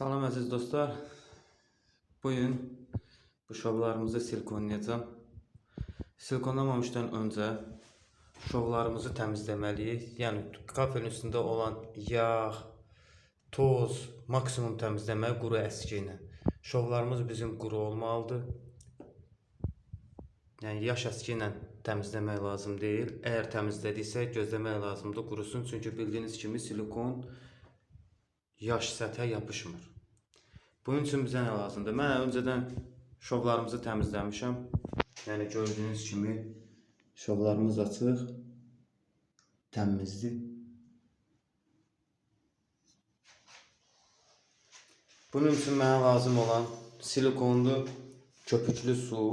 Salam əziz dostlar. Bugün bu şovlarımızı silikonlayacağım. Silikonlamamışdan öncə şovlarımızı təmizləməliyik. Yəni kafenin üstündə olan yağ, toz maksimum təmizləmək quru əski ilə. Şovlarımız bizim quru olmalıdır. Yəni yaş əski ilə təmizləmək lazım deyil. Əgər təmizlədiksə gözləmək lazımdır qurusun. Çünki bildiyiniz kimi silikon yaş səthə yapışmır. Bunun üçün bizə nə lazımdır? Mən öncədən şovlarımızı təmizləmişəm. Yəni gördüyünüz kimi şovlarımız açıq, təmizdir. Bunun üçün mənə lazım olan silikonlu köpüklü su,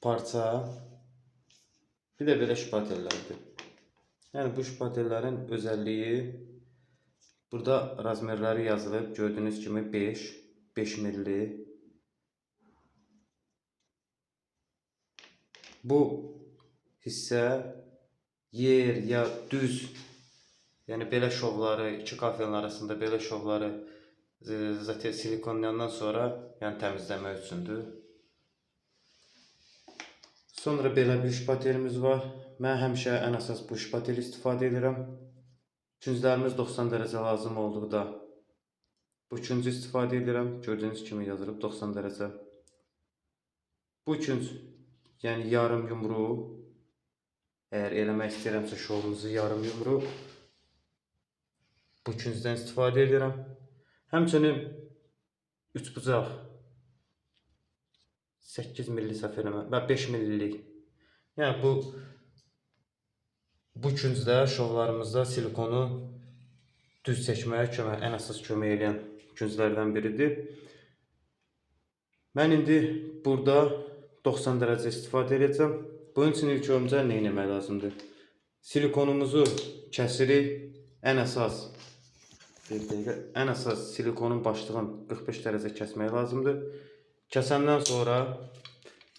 parça, bir də belə şpatellərdir. Yəni bu şpatellərin özəlliyi burada razmerləri yazılıb. Gördüyünüz kimi 5, 5 milli. Bu hissə yer ya düz, yəni belə şovları, iki kafenin arasında belə şovları e, zaten silikonlayandan sonra yəni təmizləmək üçündür. Sonra belə bir şpatelimiz var. Mən həmişə ən əsas bu şpateli istifadə edirəm. Künclərimiz 90 dərəcə lazım olduqda bu küncü istifadə edirəm. Gördüyünüz kimi yazılıb 90 dərəcə. Bu künc, yəni yarım yumru. Əgər eləmək istəyirəmsə şovumuzu yarım yumru bu küncdən istifadə edirəm. Həmçinin üç bucaq 8 milli səhv eləmə və 5 millilik. Yəni bu bu küncdə şovlarımızda silikonu düz çəkməyə kömək, ən əsas kömək edən künclərdən biridir. Mən indi burada 90 dərəcə istifadə edəcəm. Bunun üçün ilk öncə nə etmək lazımdır? Silikonumuzu kəsirik. Ən əsas bir dəqiqə, ən əsas silikonun başlığını 45 dərəcə kəsmək lazımdır. Kəsəndən sonra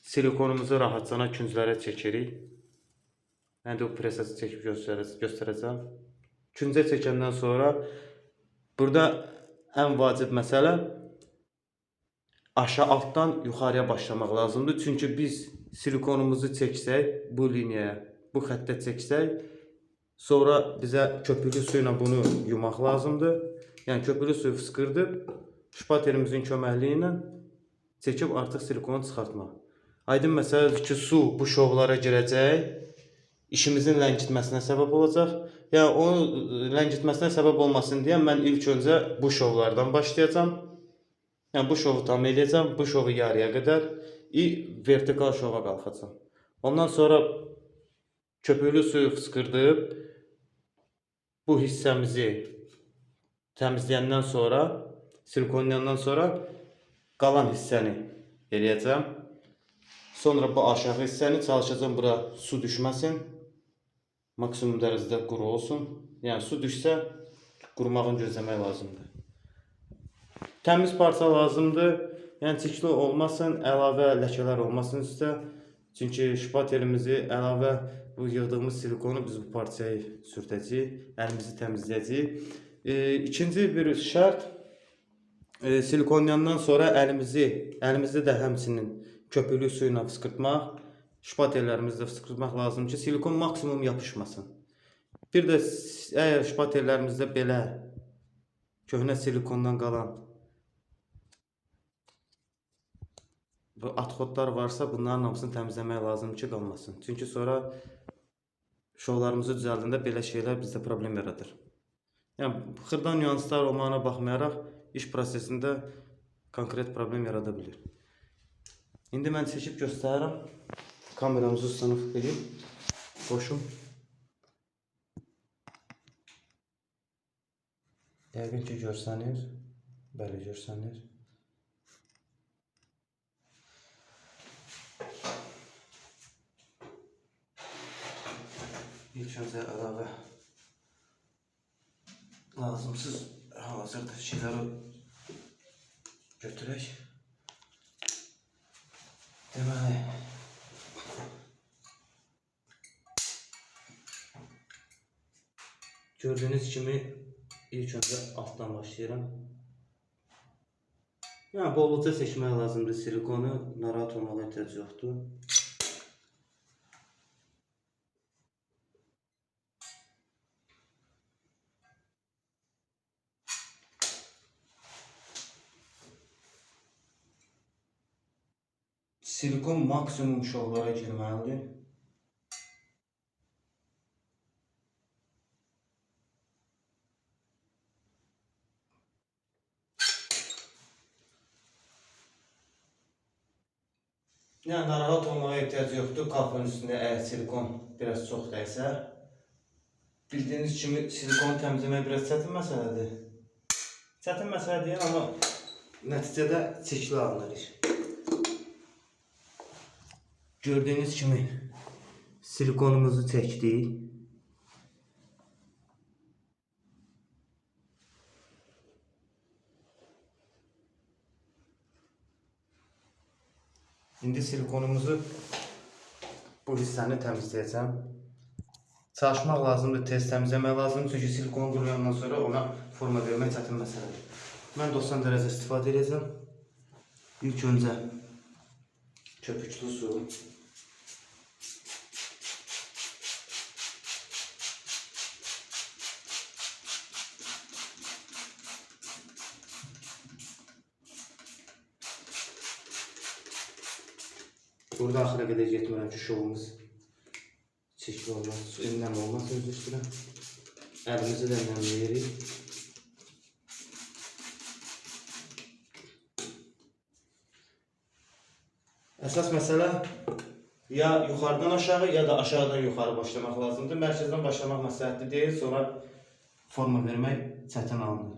silikonumuzu rahatcana künclərə çəkirik. Mən də o prosesi çəkib göstərəcəm. Küncə çəkəndən sonra burada ən vacib məsələ aşağı altdan yuxarıya başlamaq lazımdır. Çünki biz silikonumuzu çəksək bu liniyaya, bu xəttə çəksək, sonra bizə köpüklü su ilə bunu yumaq lazımdır. Yəni köpüklü suyu fıskırdıb şpatelimizin köməkliyi ilə çəkib artıq silikonu çıxartmaq. Aydın məsələdir ki, su bu şovlara girəcək, işimizin ləngitməsinə səbəb olacaq. Yəni onun ləngitməsinə səbəb olmasın deyə mən ilk öncə bu şovlardan başlayacağam. Yəni bu şovu tam eləyəcəm, bu şovu yarıya qədər i vertikal şova qalxacağam. Ondan sonra köpüklü suyu fıskırdıb bu hissəmizi təmizləyəndən sonra, silikonlayandan sonra qalan hissəni eləyəcəm. Sonra bu aşağı hissəni çalışacağım bura su düşməsin. Maksimum dərəcədə quru olsun. Yəni su düşsə qurumağını gözləmək lazımdır. Təmiz parça lazımdır. Yəni çirkli olmasın, əlavə ləkələr olmasın üstə. Çünki şpatelimizi əlavə bu yığdığımız silikonu biz bu parçaya sürtəcəyik, əlimizi təmizləyəcəyik. E, ikinci bir şərt e, silikonlayandan sonra əlimizi, əlimizdə də həmçinin köpüklü su ilə fıskırtmaq, şpatellərimizdə fıskırtmaq lazımdır ki, silikon maksimum yapışmasın. Bir də əgər şpatellərimizdə belə köhnə silikondan qalan bu atxotlar varsa bunların hamısını təmizləmək lazımdır ki, qalmasın. Çünki sonra şovlarımızı düzəldəndə belə şeylər bizdə problem yaradır. Yəni xırda nüanslar olmağına baxmayaraq iş prosesində konkret problem yarada bilər. İndi mən çəkib göstərirəm. Kameramızı sınıf edeyim. Boşum. Ki görsəniz. Bəli, görsəniz. İlk öncə əlavə lazımsız hazırda şeyləri götürək. Gördüyünüz kimi İlk öncə altdan başlayıram. Yəni bolluca seçmək lazımdır silikonu, narahat olmağa ehtiyac yoxdur. Silikon maksimum şovlara girməlidir. Yəni narahat olmağa ehtiyac yoxdur. Kapının üstündə əgər silikon biraz çox dəysə, bildiyiniz kimi silikonu təmizləmək biraz çətin məsələdir. Çətin məsələ deyil, amma nəticədə çirkli alınır. Gördüyünüz kimi silikonumuzu çəkdik. İndi silikonumuzu bu hissəni təmizləyəcəm. Çalışmaq lazımdır, tez təmizləmək lazımdır. Çünki silikonu quruyandan sonra ona forma vermək çətin məsələdir. Mən 90 dərəcə istifadə edəcəm. İlk öncə köpüklü su. Burada axıra qədər getmirəm ki, şovumuz çirkli olmaz, enləm olmaz öz üstünə. Əlimizi də nəmləyirik. Əsas məsələ ya yuxarıdan aşağı ya da aşağıdan yuxarı başlamaq lazımdır. Mərkəzdən başlamaq məsləhətli deyil, sonra forma vermək çətin alınır.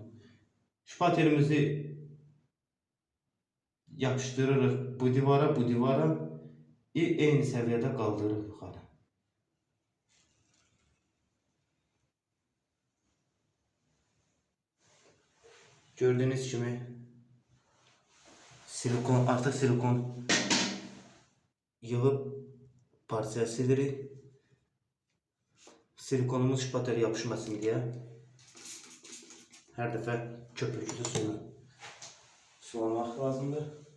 Şpatelimizi yapışdırırıq bu divara, bu divara i eyni səviyyədə qaldırırıq yuxarı. Gördüyünüz kimi silikon, artıq silikon yığıb parçaya silirik. Silikonumuz şpatele yapışmasın diye her dəfə köpüklü suyla sulamaq lazımdır.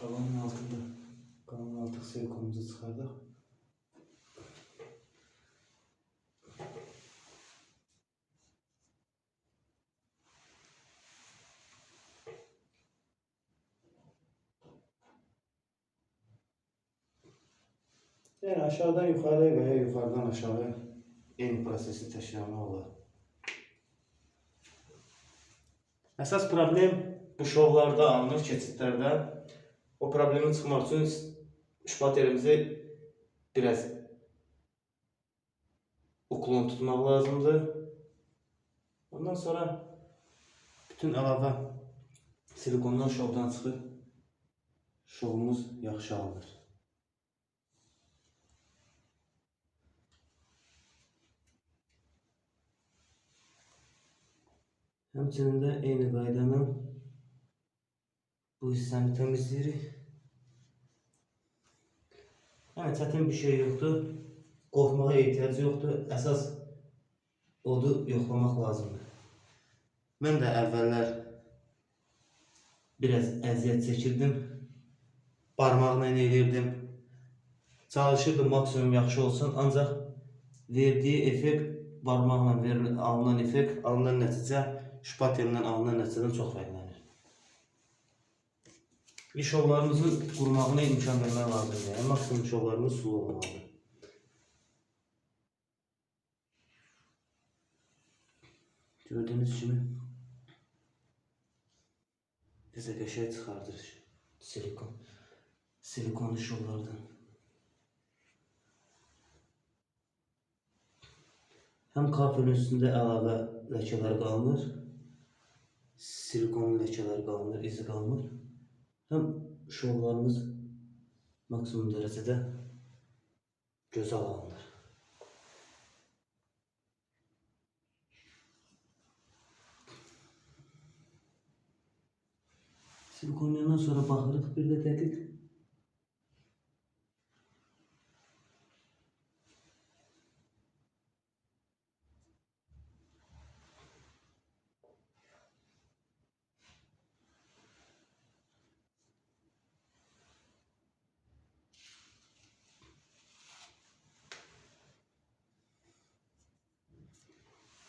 Tavanın altında kalanın artık silikonumuzu çıkardık. Yani aşağıdan yukarıya veya yukarıdan aşağıya en prosesi taşıyanı olur. Əsas problem bu şovlarda alınır, keçidlərdə. O problemin çıxmaq üçün şpatelimizi biraz uklon tutmaq lazımdır. Ondan sonra bütün əlavə silikondan şovdan çıxır. Şovumuz yaxşı alınır. Həmçinin də eyni qaydanın bu hissəni təmizləyirik. Yəni çətin bir şey yoxdur. Qorxmağa ehtiyac yoxdur. Əsas odu yoxlamaq lazımdır. Mən də əvvəllər biraz əziyyət çəkirdim. Barmaqla eləyirdim. Çalışırdım maksimum yaxşı olsun, ancaq verdiyi effekt barmaqla alınan effekt, alınan nəticə şpatellə alınan nəticədən çox fərqlənir. Bir şovlarımızın qurumağına imkan vermək lazımdır. Yəni maksimum şovlarımız sulu olmalıdır. Gördüğünüz kimi bize qəşəng çıxardır silikon. Silikonlu şovlardan. Hem kapının üstünde əlavə ləkələr qalmır. Silikonun ləkələri qalmır, izi qalmır. Hem şovlarımız maksimum derecede göze alınır. Silikonlardan sonra bakırıq bir de dedik.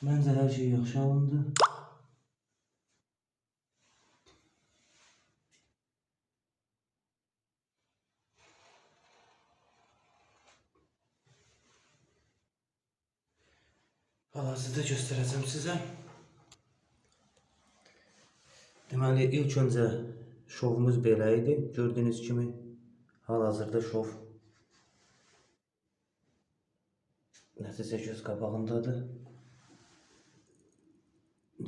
Məncə hər şey yaxşı alındı. Hal-hazırda göstərəcəm sizə. Deməli, ilk öncə şovumuz belə idi. Gördüyünüz kimi hal-hazırda şov nəticə göz qabağındadır.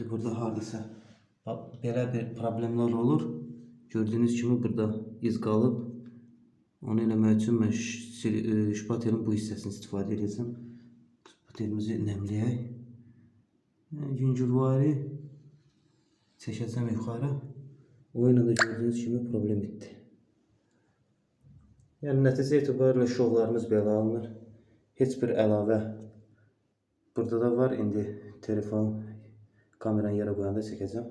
İndi burada belə bir problemlər olur. Gördüyünüz kimi burada iz qalıb. Onu eləmək üçün mən e, şpatelin bu hissəsini istifadə edəcəm. Şpatelimizi nəmləyək. Yüngülvari çəkəcəm yuxarı. O ilə də gördüyünüz kimi problem bitdi. Yəni nəticə etibarilə şovlarımız belə alınır. Heç bir əlavə burada da var. İndi telefon kameranı yerə qoyanda çəkəcəm.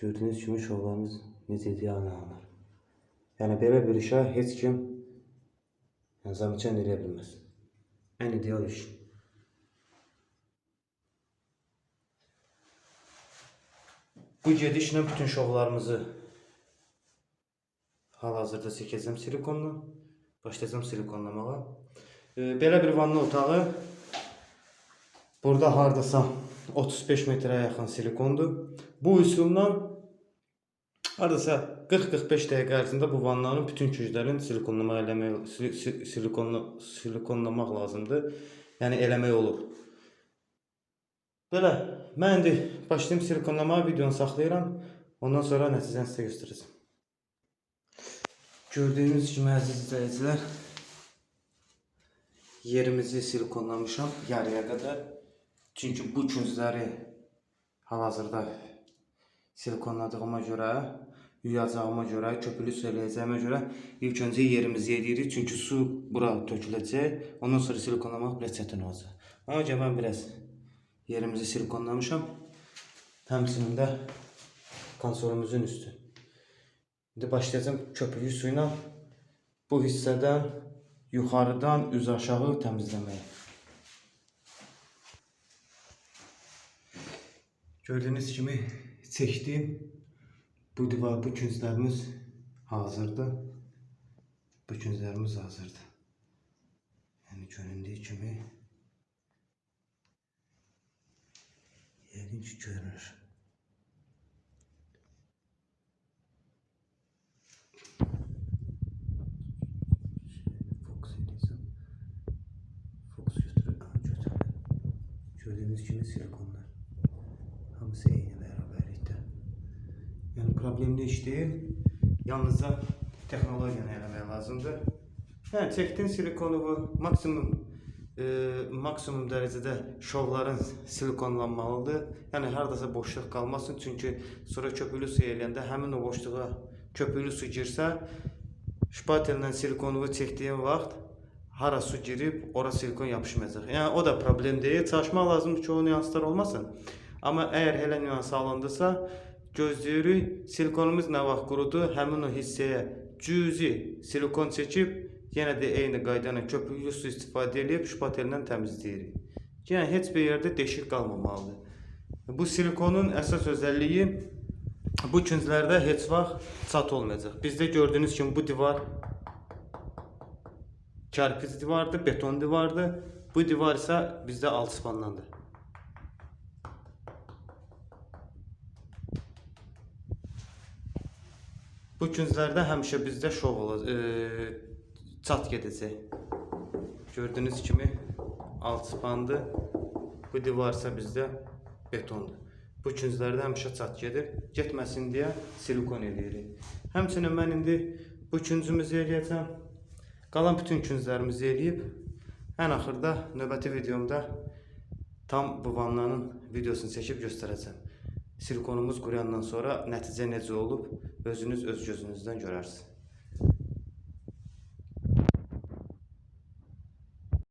Gördüyünüz kimi şovlarımız necə ideal alınır. Yəni belə bir işə heç kim yəni, zamçən eləyə bilməz. Ən ideal iş. Bu gedişlə bütün şovlarımızı hal-hazırda çəkəcəm silikonla. Başlayacağım silikonlamağa. E, belə bir vanna otağı burada hardasa 35 metrəyə yaxın silikondur. Bu üsulla hardasa 40-45 dəqiqə ərzində bu vannanın bütün künclərini silikonlama eləmək, sil- sil- silikonla silikonlamaq lazımdır. Yəni eləmək olur. Belə, mən indi başlayım silikonlamağa, videonu saxlayıram. Ondan sonra nəticəni sizə göstərəcəm. Gördüyünüz kimi əziz izləyicilər, yerimizi silikonlamışam yarıya qədər. Çünki bu küncləri hal-hazırda silikonladığıma görə, yuyacağıma görə, köpüklü su eləyəcəyimə görə ilk öncə yerimizi yedirik. Çünki su bura töküləcək. Ondan sonra silikonlamaq biraz çətin olacaq. Ona görə mən biraz yerimizi silikonlamışam. Həmçinin də konsolumuzun üstü. İndi başlayacağım köpüklü suyla bu hissədən yuxarıdan üz aşağı təmizləməyə. Gördüyünüz kimi çəkdim. Bu divar, bu künclərimiz hazırdır. Bu künclərimiz hazırdır. Yəni göründüyü kimi ki görünür. Gördüğünüz gibi silikonlar. Hamısı eyni beraberlikte. Yani problemli iş değil. Yalnızca texnologiyanı eləmək lazımdır. Hə, çəkdin silikonu bu maksimum e, maksimum dərəcədə şovların silikonlanmalıdır. Yəni hardasa boşluq qalmasın. Çünki sonra köpüklü su eləyəndə həmin o boşluğa köpüklü su girsə, şpatellə silikonu çəkdiyin vaxt hara su girib, ora silikon yapışmayacaq. Yəni o da problem deyil. Çalışmaq lazımdır ki, o nüanslar olmasın. Amma əgər elə nüans alındısa, gözləyirik silikonumuz nə vaxt qurudu, həmin o hissəyə cüzi silikon çəkib, yenə də eyni qayda ilə köpüklü su istifadə edib şpatellə təmizləyirik. Yəni heç bir yerdə deşik qalmamalıdır. Bu silikonun əsas özəlliyi bu künclərdə heç vaxt çat olmayacaq. Bizdə gördüyünüz kimi bu divar Kərpic divardır, beton divardır. Bu divar isə bizdə alçıpandandır. Bu künclərdə həmişə bizdə şov olacaq, e, çat gedəcək. Gördüyünüz kimi alçıpandır. Bu divar isə bizdə betondur. Bu künclərdə həmişə çat gedir. Getməsin deyə silikon eləyirik. Həmçinin mən indi Bu küncümüzü eləyəcəm. Qalan bütün künclərimizi eləyib ən axırda növbəti videomda tam bu vannanın videosunu çəkib göstərəcəm. Silikonumuz quruyandan sonra nəticə necə olub özünüz öz gözünüzdən görərsiniz.